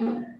Bye.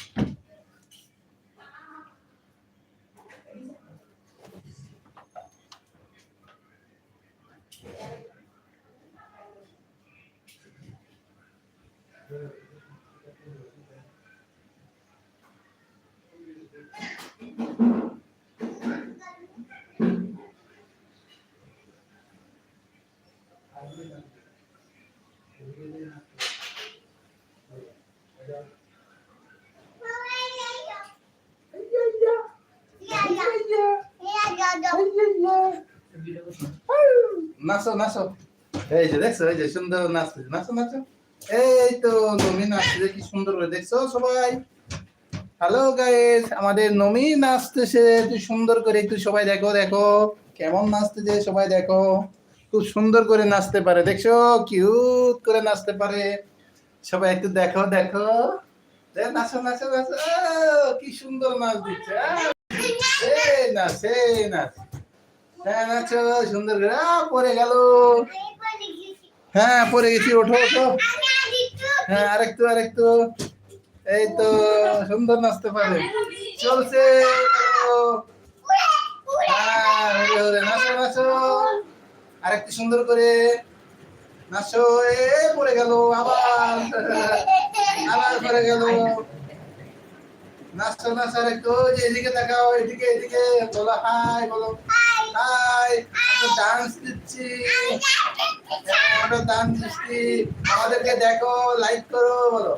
নাচো নাচো এই যে দেখছ এই যে সুন্দর নাচতে নাচো নাচো এই তো নমি নাচতে কি সুন্দর করে দেখছ সবাই হ্যালো গাইস আমাদের নমি নাচতেছে একটু সুন্দর করে একটু সবাই দেখো দেখো কেমন নাচতেছে সবাই দেখো খুব সুন্দর করে নাচতে পারে দেখছ কিউট করে নাচতে পারে সবাই একটু দেখো দেখো নাচো নাচো নাচো কি সুন্দর নাচ দিচ্ছে নাচ নাচো সুন্দর করে। পড়ে গেল। হ্যাঁ পড়ে গেছি, ওঠো ওঠো। হ্যাঁ আরেকটু আরেকটু। এই তো, সুন্দর নাচতে পারে। চলছে হ্যাঁ নাচো নাচো। আরেকটু সুন্দর করে নাচো। এ, পড়ে গেল, আবার। আবার পড়ে গেল। নাচো নাচো আরেকটু। এদিকে তাকাও, এদিকে এদিকে। বলো, হাই, বলো। হাই ডান্স দিচ্ছি। ডান্স দিচ্ছি। আমাদেরকে দেখো লাইক করো, বলো।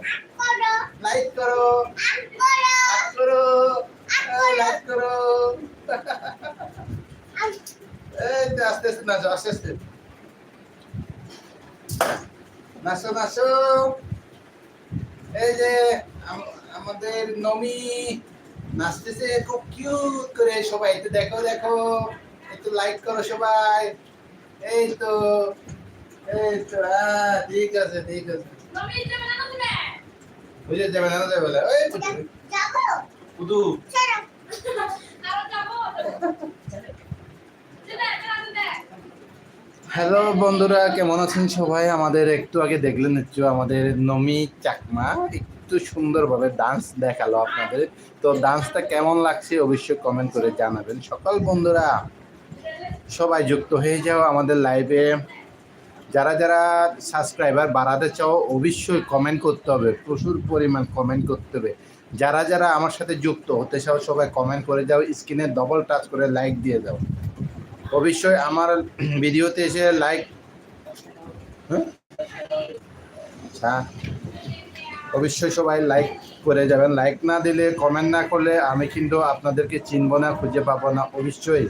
লাইক করো। করো। লাইক করো। আস্তে আস্তে নাচো, আস্তে আস্তে। নাচো নাচো। এই যে আমাদের নমি নাচতেছে, খুব কিউট করে সবাই। দেখো দেখো। একটু লাইক করো সবাই। এই তো এই তো হ্যাঁ ঠিক আছে ঠিক আছে। বুঝে যাবে। না যাবে। না ওই পুদু হ্যালো বন্ধুরা কেমন আছেন সবাই? আমাদের একটু আগে দেখলেন একটু আমাদের নমি চাকমা। একটু সুন্দরভাবে ডান্স দেখাল আপনাদের। তো ডান্সটা কেমন লাগছে অবশ্যই কমেন্ট করে জানাবেন। সকল বন্ধুরা। সবাই যুক্ত হয়ে যাও আমাদের লাইভে যারা যারা সাবস্ক্রাইবার বাড়াতে চাও, অবশ্যই কমেন্ট করতে হবে, প্রচুর পরিমাণ কমেন্ট করতে হবে। যারা যারা আমার সাথে যুক্ত হতে চাও, সবাই কমেন্ট করে যাও স্ক্রিনে ডবল টাচ করে লাইক দিয়ে দাও। অবশ্যই আমার ভিডিওতে এসে লাইক হ্যাঁ? আচ্ছা। অবশ্যই সবাই লাইক করে যাবেন। লাইক না দিলে কমেন্ট না করলে আমি কিন্তু আপনাদেরকে চিনবো না, খুঁজে পাবো না। অবশ্যই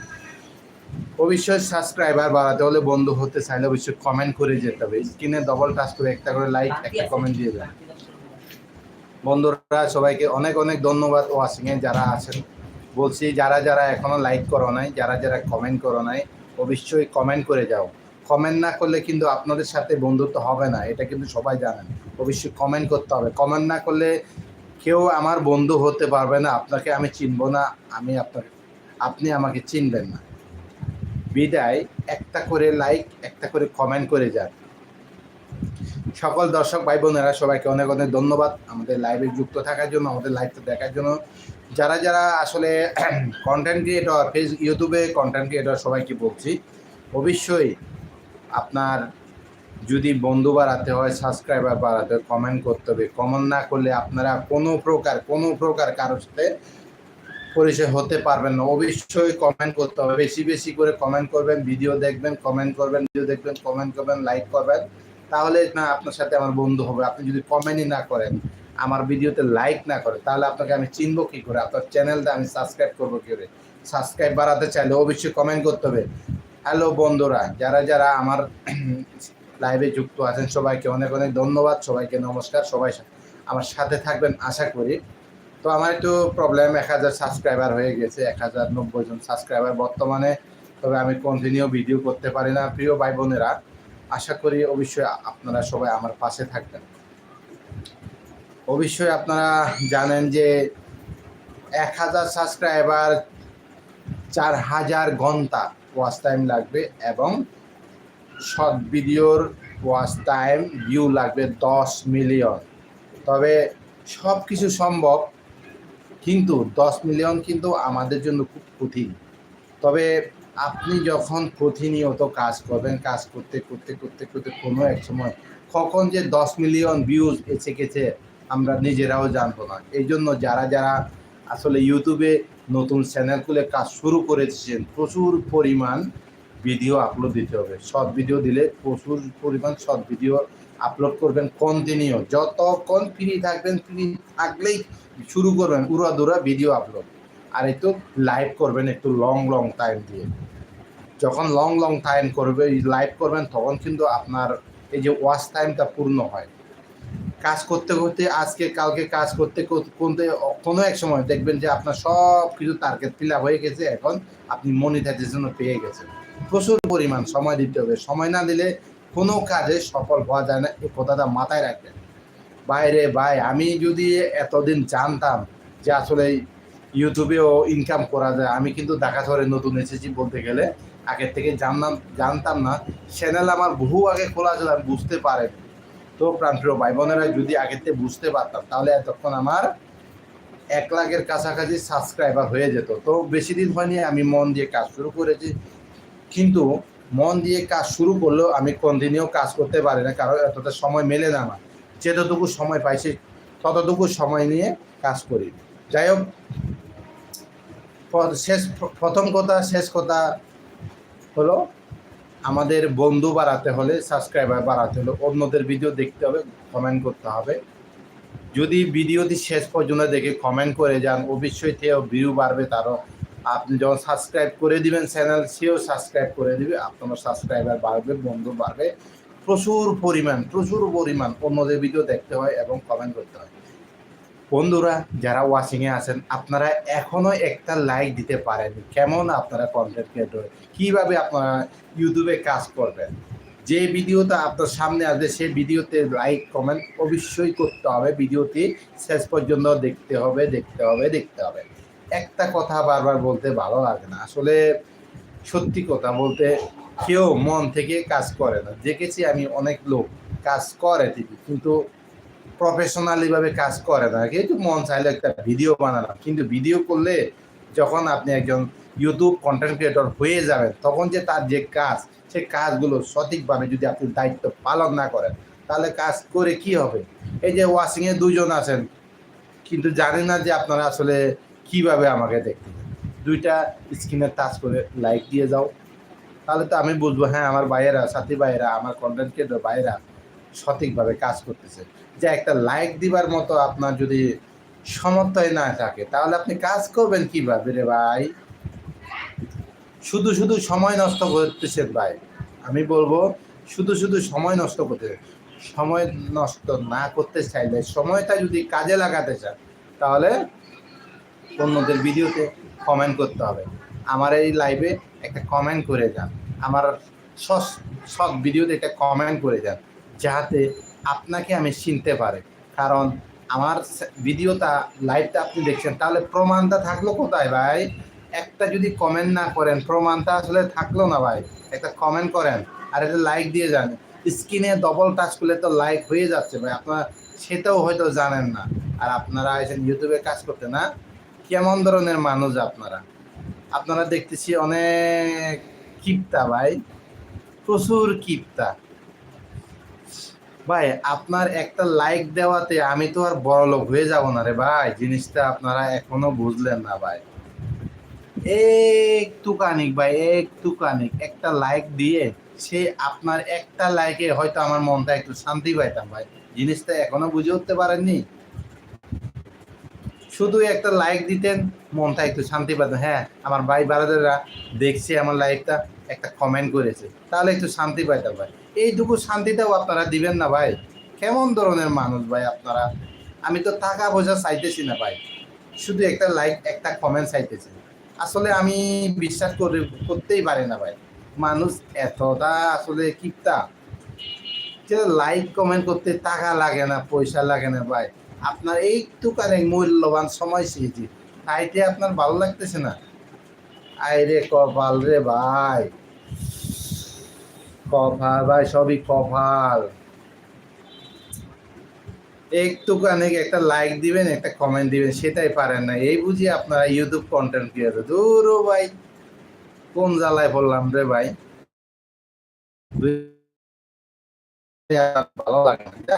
অবশ্যই সাবস্ক্রাইবার বাড়াতে হলে বন্ধু হতে চাইলে অবশ্যই কমেন্ট করে যেতে হবে। স্ক্রিনে ডবল টাচ করে একটা করে লাইক একটা কমেন্ট দিয়ে দেবেন। বন্ধুরা সবাইকে অনেক অনেক ধন্যবাদ ওয়াশিংয়ে যারা আছেন। বলছি যারা যারা এখনও লাইক করো নাই যারা যারা কমেন্ট করো নাই অবশ্যই কমেন্ট করে যাও। কমেন্ট না করলে কিন্তু আপনাদের সাথে বন্ধুত্ব হবে না এটা কিন্তু সবাই জানেন। অবশ্যই কমেন্ট করতে হবে। কমেন্ট না করলে কেউ আমার বন্ধু হতে পারবে না আপনাকে আমি চিনবো না আমি আপনাকে আপনি আমাকে চিনবেন না। বিদায়, একটা করে লাইক একটা করে কমেন্ট করে যান। সকল দর্শক, ভাই বোনেরা, সবাইকে অনেক অনেক ধন্যবাদ। আমাদের লাইভে যুক্ত থাকার জন্য, আমাদের লাইভটা দেখার জন্য। যারা যারা আসলে কন্টেন্ট ক্রিয়েটর ফেস ইউটিউবে কন্টেন্ট ক্রিয়েটর সবাইকে বলছি, অবশ্যই আপনার যদি বন্ধু বাড়াতে হয় সাবস্ক্রাইবার বাড়াতে হয় কমেন্ট করতে হবে। কমেন্ট না করলে আপনারা কোনো প্রকার কোনো প্রকার কারোর সাথে পরিচয় হতে পারবেন না। অবশ্যই কমেন্ট করতে হবে। বেশি বেশি করে কমেন্ট করবেন ভিডিও দেখবেন কমেন্ট করবেন ভিডিও দেখবেন কমেন্ট করবেন লাইক করবেন। তাহলে না আপনার সাথে আমার বন্ধু হবে। আপনি যদি কমেন্টই না করেন, আমার ভিডিওতে লাইক না করে, তাহলে আপনাকে আমি চিনব কি করে? আপনার চ্যানেলটা আমি সাবস্ক্রাইব করব কী করে? সাবস্ক্রাইব বাড়াতে চাইলে অবশ্যই কমেন্ট করতে হবে। হ্যালো বন্ধুরা, যারা যারা আমার লাইভে যুক্ত আছেন, সবাইকে অনেক অনেক ধন্যবাদ। সবাইকে নমস্কার। সবাই আমার সাথে থাকবেন, আশা করি। তো আমার একটু প্রবলেম এক হাজার সাবস্ক্রাইবার হয়ে গেছে, এক হাজার নব্বই জন সাবস্ক্রাইবার বর্তমানে। তবে আমি কন্টিনিউ ভিডিও করতে পারি না, প্রিয় ভাই বোনেরা আশা করি অবশ্যই আপনারা সবাই আমার পাশে থাকবেন। অবশ্যই আপনারা জানেন যে এক হাজার সাবস্ক্রাইবার চার হাজার ঘণ্টা ওয়াচ টাইম লাগবে এবং শর্ট ভিডিওর ওয়াচ টাইম ভিউ লাগবে দশ মিলিয়ন তবে সব কিছু সম্ভব কিন্তু দশ মিলিয়ন কিন্তু আমাদের জন্য খুব কঠিন। তবে আপনি যখন প্রতিনিয়ত কাজ করবেন, কাজ করতে করতে করতে করতে কোনো এক সময় কখন যে দশ মিলিয়ন ভিউজ এসে গেছে আমরা নিজেরাও জানব না। এই জন্য যারা যারা আসলে ইউটিউবে নতুন চ্যানেল খুলে কাজ শুরু করেছেন, প্রচুর পরিমাণ ভিডিও আপলোড দিতে হবে। শর্ট ভিডিও দিলে প্রচুর পরিমাণ শর্ট ভিডিও আপলোড করবেন কন্টিনিউ যতক্ষণ ফ্রি থাকবেন ফ্রি থাকলেই শুরু করবেন উড়াদুরা ভিডিও আপলোড আর একটু লাইভ করবেন একটু লং লং টাইম দিয়ে। যখন লং লং টাইম করবে লাইভ করবেন, তখন কিন্তু আপনার এই যে ওয়াচ টাইমটা পূর্ণ হয়। কাজ করতে করতে, আজকে, কালকে কাজ করতে করতে কোনো এক সময় দেখবেন যে আপনার সব কিছু টার্গেট ফিল আপ হয়ে গেছে, এখন আপনি মনিটাইজেশনও পেয়ে গেছেন। প্রচুর পরিমাণ সময় দিতে হবে। সময় না দিলে কোনো কাজে সফল হওয়া যায় না। এই কথাটা মাথায় রাখবেন। বাইরে, ভাই, আমি যদি এতদিন জানতাম যে আসলে ইউটিউবেও ইনকাম করা যায়, আমি কিন্তু ঢাকা শহরে নতুন এসেছি বলতে গেলে, আগের থেকে জানলাম জানতাম না। চ্যানেল আমার বহু আগে খোলা ছিল, আমি বুঝতে পারেন তো প্রাণপ্রিয় ভাই বোনেরা যদি আগের থেকে বুঝতে পারতাম, তাহলে এতক্ষণ আমার এক লাখের কাছাকাছি সাবস্ক্রাইবার হয়ে যেত। তো বেশি দিন হয়নি, আমি মন দিয়ে কাজ শুরু করেছি। কিন্তু মন দিয়ে কাজ শুরু করলেও আমি কন্টিনিউ কাজ করতে পারি না, কারণ এতটা সময় মেলে না আমার। যেতটুকু সময় পাইছি, ততটুকু সময় নিয়ে কাজ করি। যাই হোক শেষ, প্রথম কথা, শেষ কথা হলো, আমাদের বন্ধু বাড়াতে হলে সাবস্ক্রাইবার বাড়াতে হলে অন্যদের ভিডিও দেখতে হবে কমেন্ট করতে হবে। যদি ভিডিওটি শেষ পর্যন্ত দেখে কমেন্ট করে যান, অবশ্যই সেও ভিউ বাড়বে তারও। আপনি যখন সাবস্ক্রাইব করে দিবেন চ্যানেল সেও সাবস্ক্রাইব করে দিবে আপনার সাবস্ক্রাইবার বাড়বে, বন্ধু বাড়বে, প্রচুর পরিমাণ প্রচুর পরিমাণ অন্যদের ভিডিও দেখতে হয় এবং কমেন্ট করতে হয়। বন্ধুরা, যারা ওয়াচিংয়ে আছেন, আপনারা এখনও একটা লাইক দিতে পারেন কেমন আপনারা কন্টেন্ট ক্রিয়েটর কীভাবে আপনারা ইউটিউবে কাজ করবেন? যে ভিডিওটা আপনার সামনে আসবে সেই ভিডিওতে লাইক কমেন্ট অবশ্যই করতে হবে। ভিডিওটি শেষ পর্যন্ত দেখতে হবে দেখতে হবে দেখতে হবে। একটা কথা বারবার বলতে ভালো লাগে না। আসলে সত্যি কথা বলতে কেউ মন থেকে কাজ করে না। দেখেছি আমি অনেক লোক কাজ করে ঠিকই, কিন্তু প্রফেশনালিভাবে কাজ করে না। কিন্তু মন চাইলে একটা ভিডিও বানালাম, কিন্তু ভিডিও করলে যখন আপনি একজন ইউটিউব কন্টেন্ট ক্রিয়েটর হয়ে যাবেন, তখন যে তার যে কাজ, সে কাজগুলো সঠিকভাবে যদি আপনি দায়িত্ব পালন না করেন, তাহলে কাজ করে কি হবে? এই যে ওয়াশিংয়ে দুজন আছেন, কিন্তু জানি না যে আপনারা আসলে কীভাবে আমাকে দেখতে। দুইটা স্ক্রিনে টাচ করে লাইক দিয়ে যাও। তাহলে তো আমি বুঝব হ্যাঁ আমার ভাইয়েরা, সাথী ভাইয়েরা, আমার কন্টেন্ট ক্রিয়েটর ভাইয়েরা সঠিকভাবে কাজ করতেছে। যে একটা লাইক দিবার মতো আপনার যদি সমর্থয় না থাকে, তাহলে আপনি কাজ করবেন কীভাবে রে ভাই? শুধু শুধু সময় নষ্ট করতেছেন ভাই। আমি বলব, শুধু শুধু সময় নষ্ট করতে, সময় নষ্ট না করতে চাইলে, সময়টা যদি কাজে লাগাতে চান, তাহলে অন্যদের ভিডিওতে কমেন্ট করতে হবে। আমার এই লাইভে একটা কমেন্ট করে যান। আমার সব সব ভিডিওতে একটা কমেন্ট করে যান, যাতে আপনাকে আমি চিনতে পারে। কারণ আমার ভিডিওটা লাইভটা আপনি দেখছেন, তাহলে প্রমাণটা থাকল কোথায় ভাই? একটা যদি কমেন্ট না করেন, প্রমাণটা আসলে থাকল না ভাই। একটা কমেন্ট করেন, আর একটা লাইক দিয়ে যান। স্ক্রিনে ডবল টাচ করলে তো লাইক হয়ে যাচ্ছে ভাই। আপনারা, সেটাও হয়তো জানেন না। আর আপনারা এসে ইউটিউবে কাজ করতে না কেমন ধরনের মানুষ আপনারা? আপনারা দেখতেছি অনেক কিপ্তা ভাই। প্রচুর কিপ্তা। ভাই, আপনার একটা লাইক দেওয়াতে আমি তো আর বড় লোক হয়ে যাব না রে ভাই। জিনিসটা আপনারা এখনও বুঝলেন না ভাই। একটু কানিক ভাই, একটু কানিক। একটা লাইক দিয়ে সে আপনার একটা লাইকে হয়তো আমার মনটা একটু শান্তি পাইতাম ভাই। জিনিসটা এখনও বুঝে উঠতে পারেননি? শুধু একটা লাইক দিতেন মনটা একটু শান্তি পেতেন হ্যাঁ আমার ভাই বারাদাররা দেখছে আমার লাইকটা একটা কমেন্ট করেছে। তাহলে একটু শান্তি পাইতাম ভাই। এইটুকু শান্তিটাও আপনারা দিবেন না ভাই। কেমন ধরনের মানুষ ভাই আপনারা? আমি তো টাকা পয়সা চাইতেছি না ভাই। শুধু একটা লাইক একটা কমেন্ট চাইতেছি। আসলে আমি বিশ্বাস করে, করতেই পারি না ভাই। মানুষ এতটা আসলে কিপটা। যে লাইক কমেন্ট করতে টাকা লাগে না, পয়সা লাগে না ভাই। আপনার এইটুকানে মূল্যবান সময় চেয়েছি তাইতে আপনার ভালো লাগতেছে না? আই রে কপাল রে ভাই। কপাল ভাই, সবই কপাল। একটুখানি একটা লাইক দিবেন, একটা কমেন্ট দিবেন, সেটাই পারেন না। এই বুঝি আপনারা ইউটিউব কন্টেন্ট ক্রিয়েটর দূর ভাই, কোন জ্বালায় পড়লাম রে ভাই? ভালো লাগে না।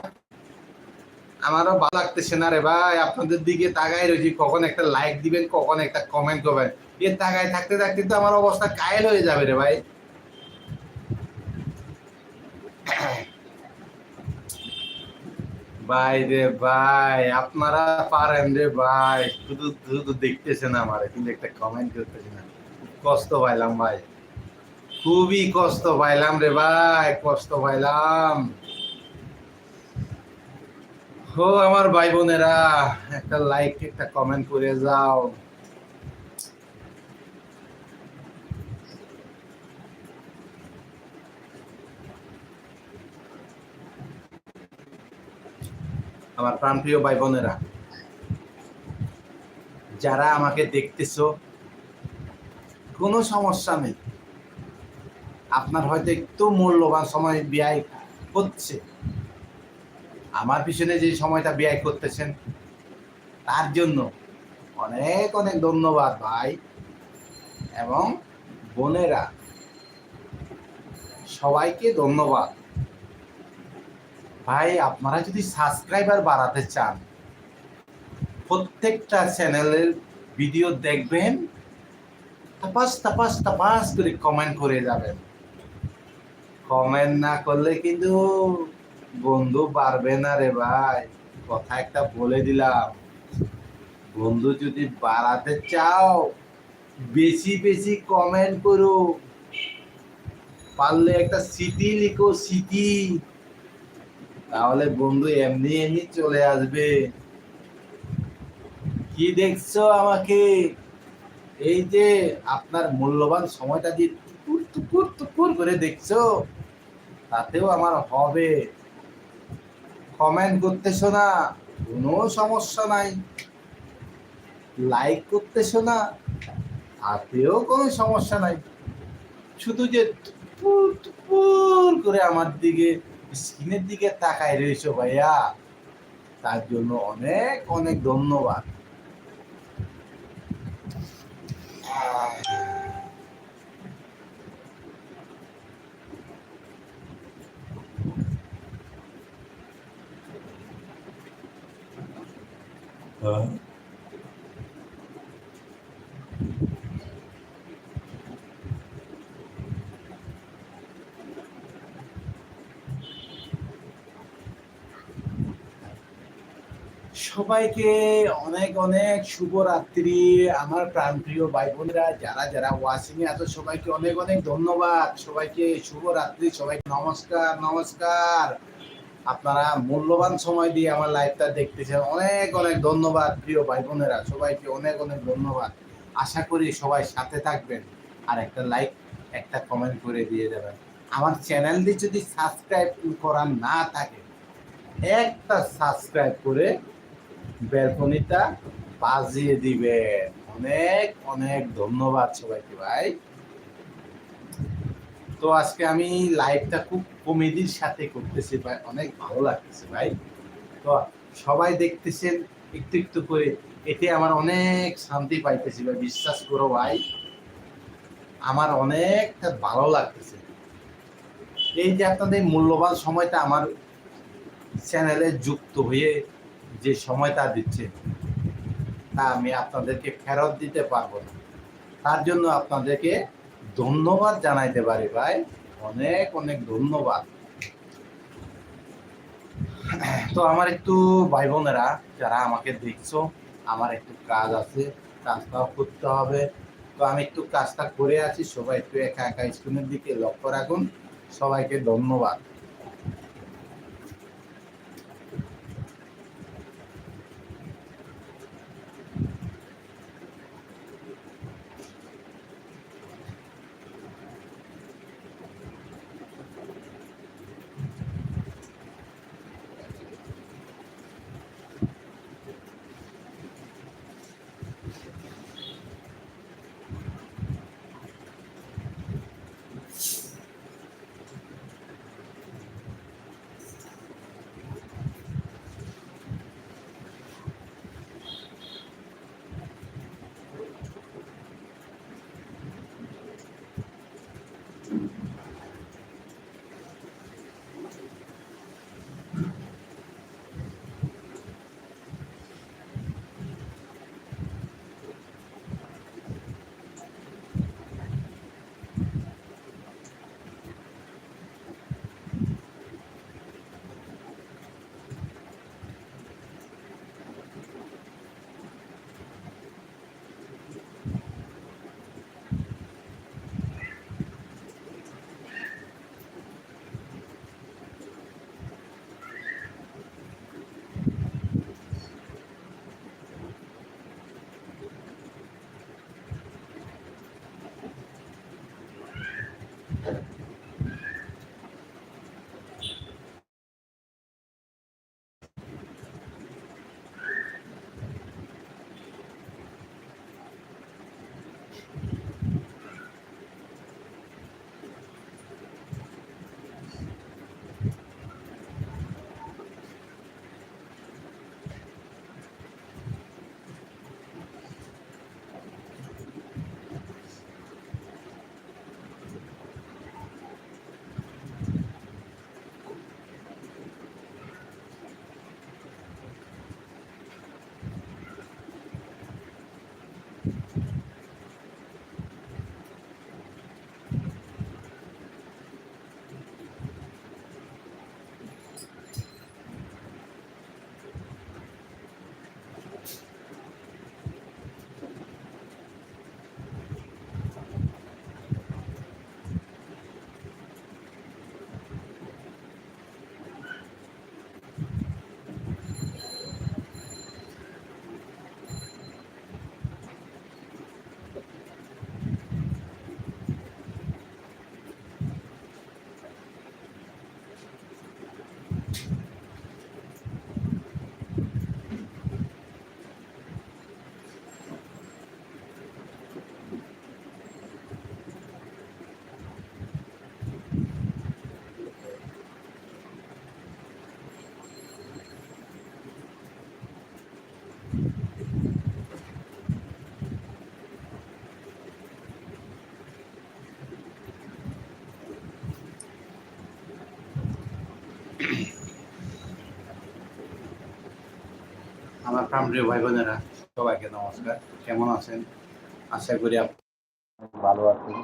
আমারও ভালো লাগতেছে না রে ভাই। আপনাদের দিকে তাকাই রয়েছি। কখন একটা লাইক দিবেন, কখন একটা কমেন্ট করবেন। এর তাকায় থাকতে থাকতে তো আমার অবস্থা কায়েল হয়ে যাবে রে ভাই। ভাই রে ভাই, আপনারা পারেন রে ভাই। শুধু শুধু দেখতেছেন আমার, কিন্তু একটা কমেন্ট করতেছে না কষ্ট পাইলাম ভাই। খুবই কষ্ট পাইলাম রে ভাই, কষ্ট পাইলাম। ও আমার ভাই বোনেরা একটা লাইক একটা কমেন্ট করে যাও। আমার প্রাণপ্রিয় ভাই বোনেরা যারা আমাকে দেখতেছো, কোনো সমস্যা নেই। আপনার হয়তো একটু মূল্যবান সময় ব্যয় হচ্ছে। আমার পিছনে যে সময়টা ব্যয় করতেছেন, তার জন্য অনেক অনেক ধন্যবাদ ভাই। এবং বোনেরা, সবাইকে ধন্যবাদ। ভাই, আপনারা যদি সাবস্ক্রাইবার বাড়াতে চান, প্রত্যেকটা চ্যানেলের ভিডিও দেখবেন, তাপাস তাপাস তাপাস করে কমেন্ট করে যাবেন। কমেন্ট না করলে কিন্তু বন্ধু পারবে না রে ভাই। কথা একটা বলে দিলাম। বন্ধু যদি বাড়াতে চাও, বেশি বেশি কমেন্ট করো। পারলে একটা সিটি লিখো, সিটি। তাহলে বন্ধু এমনি এমনি চলে আসবে। কি দেখছ আমাকে? এই যে আপনার মূল্যবান সময়টা দিয়ে টুকুর টুকুর টুকুর করে দেখছ, তাতেও আমার হবে। কমেন্ট করতেছো না কোনো সমস্যা নাই। লাইক করতেছো না তাতেও কোনো সমস্যা নাই। শুধু যে করে আমার দিকে, স্ক্রিনের দিকে তাকায় রয়েছো ভাইয়া, তার জন্য অনেক অনেক ধন্যবাদ। সবাইকে অনেক অনেক শুভরাত্রি, আমার প্রাণপ্রিয় ভাই বোনেরা যারা যারা ওয়াচিং এ আছে, সবাইকে অনেক অনেক ধন্যবাদ। সবাইকে শুভরাত্রি, সবাইকে নমস্কার নমস্কার। আপনারা মূল্যবান সময় দিয়ে আমার লাইভটা দেখতেছেন। অনেক অনেক ধন্যবাদ প্রিয় ভাই বোনেরা। সবাইকে অনেক অনেক ধন্যবাদ। আশা করি সবাই সাথে থাকবেন। আর একটা লাইক একটা কমেন্ট করে দিয়ে দেবেন আমার চ্যানেলটি যদি সাবস্ক্রাইব করা না থাকে, একটা সাবস্ক্রাইব করে বেলকনিটা বাজিয়ে দিবেন। অনেক অনেক ধন্যবাদ সবাইকে ভাই। তো আজকে আমি লাইভটা খুব কমেডির সাথে করতেছি ভাই অনেক ভালো লাগতেছে, ভাই। তো সবাই দেখতেছেন একটু একটু করে, এতে আমার অনেক শান্তি পাইতেছি, ভাই। বিশ্বাস করো, ভাই, আমার অনেকটা ভালো লাগতেছে। এই যে আপনাদের মূল্যবান সময়টা আমার চ্যানেলে যুক্ত হয়ে যে সময়টা দিচ্ছে, তা আমি আপনাদেরকে ফেরত দিতে পারব না। তার জন্য আপনাদেরকে ধন্যবাদ জানাইতে পারি, ভাই। অনেক অনেক ধন্যবাদ। তো আমার একটু ভাই বোনেরা যারা আমাকে দেখছ, আমার একটু কাজ আছে, কাজটাও করতে হবে। তো আমি একটু কাজটা করে আছি, সবাই একটু একা একা স্ক্রিনের দিকে লক্ষ্য রাখুন। সবাইকে ধন্যবাদ। প্রাণপ্রিয় ভাই বোনেরা সবাইকে নমস্কার। কেমন আছেন? আশা করি ভালো আছেন।